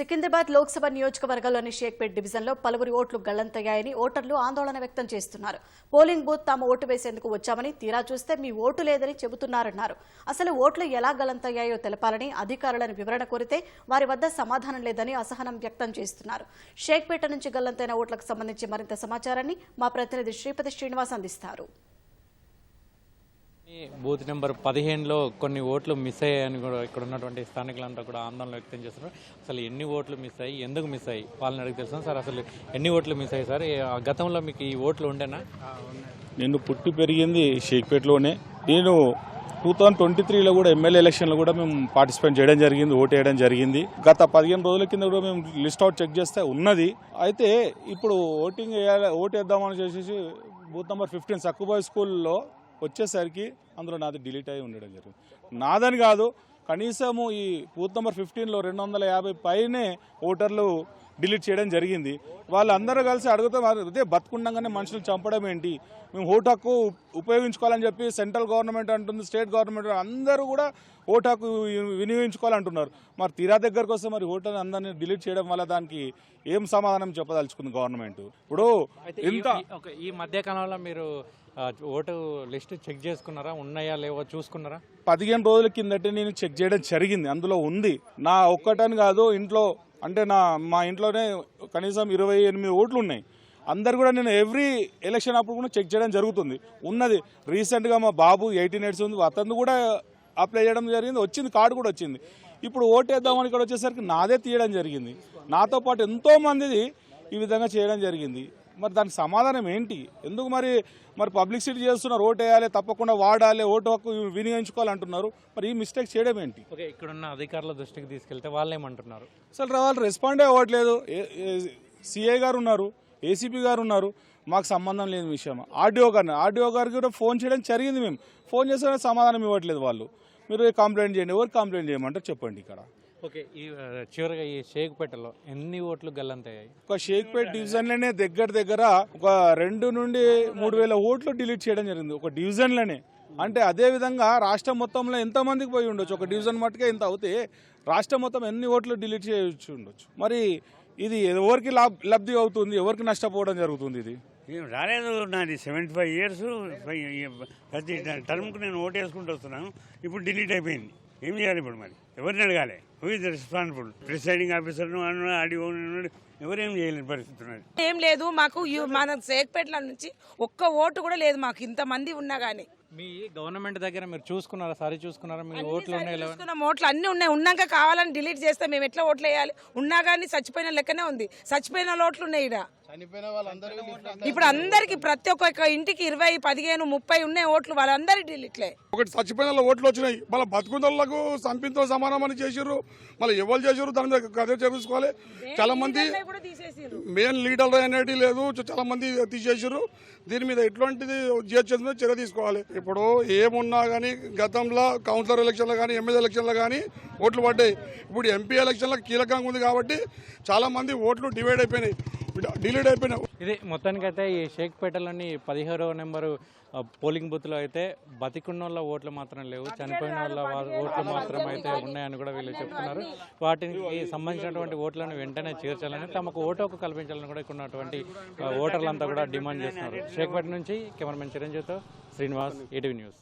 సికింద్రాబాద్ లోక్సభ నియోజకవర్గంలోని షేక్పేట్ డివిజన్లో పలువురి ఓట్లు గల్లంతయ్యాయని ఓటర్లు ఆందోళన వ్యక్తం చేస్తున్నారు. పోలింగ్ బూత్ తాము ఓటు వేసేందుకు వచ్చామని తీరా చూస్తే మీ ఓటు లేదని చెబుతున్నారన్నారు. అసలు ఓట్లు ఎలా గల్లంతయ్యాయో తెలపాలని అధికారులను వివరణ కోరితే వారి వద్ద సమాధానం లేదని అసహనం వ్యక్తం చేస్తున్నారు. షేక్పేట నుంచి గల్లంతైన ఓట్లకు సంబంధించి మరింత సమాచారాన్ని మా ప్రతినిధి శ్రీపతి శ్రీనివాస్ అందిస్తారు. బూత్ నెంబర్ పదిహేనులో కొన్ని ఓట్లు మిస్ అయ్యాయని కూడా ఇక్కడ ఉన్నటువంటి స్థానికులంతా కూడా ఆందోళన వ్యక్తం చేస్తున్నారు. అసలు ఎన్ని ఓట్లు మిస్ అయ్యి ఎందుకు మిస్ అయ్యి వాళ్ళని అడిగి తెలుసు సార్? అసలు ఎన్ని ఓట్లు మిస్ అయ్యాయి సార్? ఆ గతంలో మీకు ఈ ఓట్లు ఉండేనా? నేను పుట్టి పెరిగింది షేక్పేటలోనే. నేను టూ థౌజండ్ ట్వంటీ త్రీలో కూడా ఎమ్మెల్యే ఎలక్షన్లో కూడా మేము పార్టిసిపేట్ చేయడం జరిగింది ఓటు వేయడం జరిగింది. గత పదిహేను రోజుల కింద కూడా మేము లిస్ట్ అవుట్ చెక్ చేస్తే ఉన్నది. అయితే ఇప్పుడు ఓటింగ్ వేయాలి ఓటు వేద్దామని చేసేసి బూత్ నెంబర్ ఫిఫ్టీన్ సక్కుబాయ్ స్కూల్లో వచ్చేసరికి అందులో నాది డిలీట్ అయి ఉండడం జరిగింది. నాదని కాదు కనీసము ఈ బూత్ నెంబర్ ఫిఫ్టీన్లో రెండు వందల యాభై పైనే ఓటర్లు డిలీట్ చేయడం జరిగింది. వాళ్ళందరూ కలిసి అడుగుతాం అదే బతుకుండగానే మనుషులు చంపడం ఏంటి? మేము ఓటు హక్కు ఉపయోగించుకోవాలని చెప్పి సెంట్రల్ గవర్నమెంట్ అంటుంది స్టేట్ గవర్నమెంట్ అందరూ కూడా ఓటు హక్కు వినియోగించుకోవాలంటున్నారు. మరి తీరా దగ్గరకు వస్తే మరి ఓటర్ అందరినీ డిలీట్ చేయడం వల్ల దానికి ఏం సమాధానం చెప్పదలుచుకుంది గవర్నమెంట్? ఇప్పుడు ఇంత ఈ- మధ్య కాలంలో మీరు ఓటు లిస్ట్ చెక్ చేసుకున్నారా? ఉన్నాయా లేవో చూసుకున్నారా? పదిహేను రోజుల కిందటే నేను చెక్ చేయడం జరిగింది. అందులో ఉంది. నా ఒక్కటని కాదు ఇంట్లో అంటే నా మా ఇంట్లోనే కనీసం ఇరవై ఎనిమిది ఓట్లు ఉన్నాయి అందరు కూడా నేను ఎవ్రీ ఎలక్షన్ అప్పుడు కూడా చెక్ చేయడం జరుగుతుంది. ఉన్నది. రీసెంట్గా మా బాబు ఎయిటీన్ ఇయర్స్ ఉంది. అతను కూడా అప్లై చేయడం జరిగింది. వచ్చింది. కార్డు కూడా వచ్చింది. ఇప్పుడు ఓటేద్దామని ఇక్కడ వచ్చేసరికి నాదే తీయడం జరిగింది. నాతో పాటు ఎంతో మందిది ఈ విధంగా చేయడం జరిగింది. మరి దానికి సమాధానం ఏంటి? ఎందుకు మరి మరి పబ్లిసిటీ చేస్తున్నారు ఓటు వేయాలి తప్పకుండా వాడాలి ఓటు హక్కు వినియోగించుకోవాలంటున్నారు. మరి ఈ మిస్టేక్ చేయడం ఏంటి? ఓకే ఇక్కడున్న అధికారుల దృష్టికి తీసుకెళ్తే వాళ్ళు ఏమంటున్నారు? అసలు వాళ్ళు రెస్పాండే అవ్వట్లేదు. సిఐ గారు ఉన్నారు ఏసీపీ గారు ఉన్నారు. మాకు సంబంధం లేని విషయం ఆర్డీఓ గారిని ఆర్డీఓ గారికి కూడా ఫోన్ చేయడం జరిగింది మేము. ఫోన్ చేస్తే సమాధానం ఇవ్వట్లేదు వాళ్ళు. మీరు కంప్లైంట్ చేయండి ఎవరు కంప్లైంట్ చేయమంటారు చెప్పండి ఇక్కడ. ఓకే ఈ చివరిగా ఈ షేక్పేటలో ఎన్ని ఓట్లు గల్లంతయ్యాయి? ఒక షేక్పేట్ డివిజన్లోనే దగ్గర దగ్గర ఒక రెండు నుండి మూడు వేల ఓట్లు డిలీట్ చేయడం జరిగింది ఒక డివిజన్లోనే. అంటే అదే విధంగా రాష్ట్రం మొత్తంలో ఎంతమందికి పోయి ఉండొచ్చు? ఒక డివిజన్ మట్టుకే ఇంత అవుతే రాష్ట్రం మొత్తం ఎన్ని ఓట్లు డిలీట్ చేయొచ్చు ఉండొచ్చు? మరి ఇది ఎవరికి లాబ్ లబ్ధి అవుతుంది? ఎవరికి నష్టపోవడం జరుగుతుంది ఇది? ఏం రాలేదు నాది సెవెంటీ ఫైవ్ ఇయర్స్ ప్రతి టర్మ్కి నేను ఓటు వేసుకుంటూ వస్తున్నాను. ఇప్పుడు డిలీట్ అయిపోయింది. ఏం చేయాలి ఇప్పుడు మరి? ఎవరిని అడగాలి? హూ ఇస్ రెస్పాన్సిబుల్ ప్రిసైడింగ్ ఆఫీసర్ను ఆడియో ఎవరేం చేయలేని పరిస్థితి ఉన్నది. ఏం లేదు మాకు మన సేక్పేటల నుంచి ఒక్క ఓటు కూడా లేదు మాకు ఇంతమంది ఉన్నా గానీ. మీ గవర్నమెంట్ దగ్గర మీరు చూసుకున్నారా? సరి చూసుకున్నారా? మీ ఓట్లు ఉన్నాయి? చూసుకున్న ఓట్లు అన్ని ఉన్నాయి. ఉన్నాక కావాలని డిలీట్ చేస్తే మేము ఎట్లా ఓట్లు వేయాలి? ఉన్నా కానీ చచ్చిపోయిన లెక్కనే ఉంది. చచ్చిపోయిన ఓట్లు ఉన్నాయి ఈడ. ఇప్పుడు అందరికి ప్రతి ఒక్క ఇంటికి ఇరవై పదిహేను ముప్పై ఉన్నాయి ఓట్లు వాళ్ళందరి డిలీట్లే ఒకటి చచ్చిపోయిన వాళ్ళ ఓట్లు వచ్చినాయి. మళ్ళీ బతుకున్నోళ్ళకు సంపింతో సమానం అని చేసిర్రు. మళ్ళీ ఎవరు చేసారు దాని మీద కథ చేపించుకోవాలి చాలా మంది మెయిన్ లీడర్ అనేది లేదు. చాలా మంది తీసేసారు దీని మీద ఎట్లాంటిది జిహెచ్ఎస్ మీద చర్య తీసుకోవాలి. ఇప్పుడు ఏమున్నా కానీ గతంలో కౌన్సిలర్ ఎలక్షన్లో కానీ ఎమ్మెల్యే ఎలక్షన్లో కానీ ఓట్లు పడ్డాయి. ఇప్పుడు ఎంపీ ఎలక్షన్లో కీలకంగా ఉంది కాబట్టి చాలా మంది ఓట్లు డివైడ్ అయిపోయినాయి. డిలీట్ అయిపోయినాయి ఇది మొత్తానికైతే ఈ షేక్పేటలోని పదిహేడవ నెంబరు పోలింగ్ బూత్లో అయితే బతికున్న వాళ్ళ ఓట్లు మాత్రం లేవు చనిపోయిన వాళ్ళ ఓట్లు మాత్రం అయితే ఉన్నాయని కూడా వీళ్ళు చెప్తున్నారు. వాటికి సంబంధించినటువంటి ఓట్లను వెంటనే చేర్చాలని తమకు ఓటు హక్కు కల్పించాలని కూడా ఇక్కడ ఉన్నటువంటి ఓటర్లంతా కూడా డిమాండ్ చేస్తున్నారు. షేక్పేట నుంచి కెమెరామెన్ చిరంజీవితో శ్రీనివాస్ ఈటీవీ న్యూస్.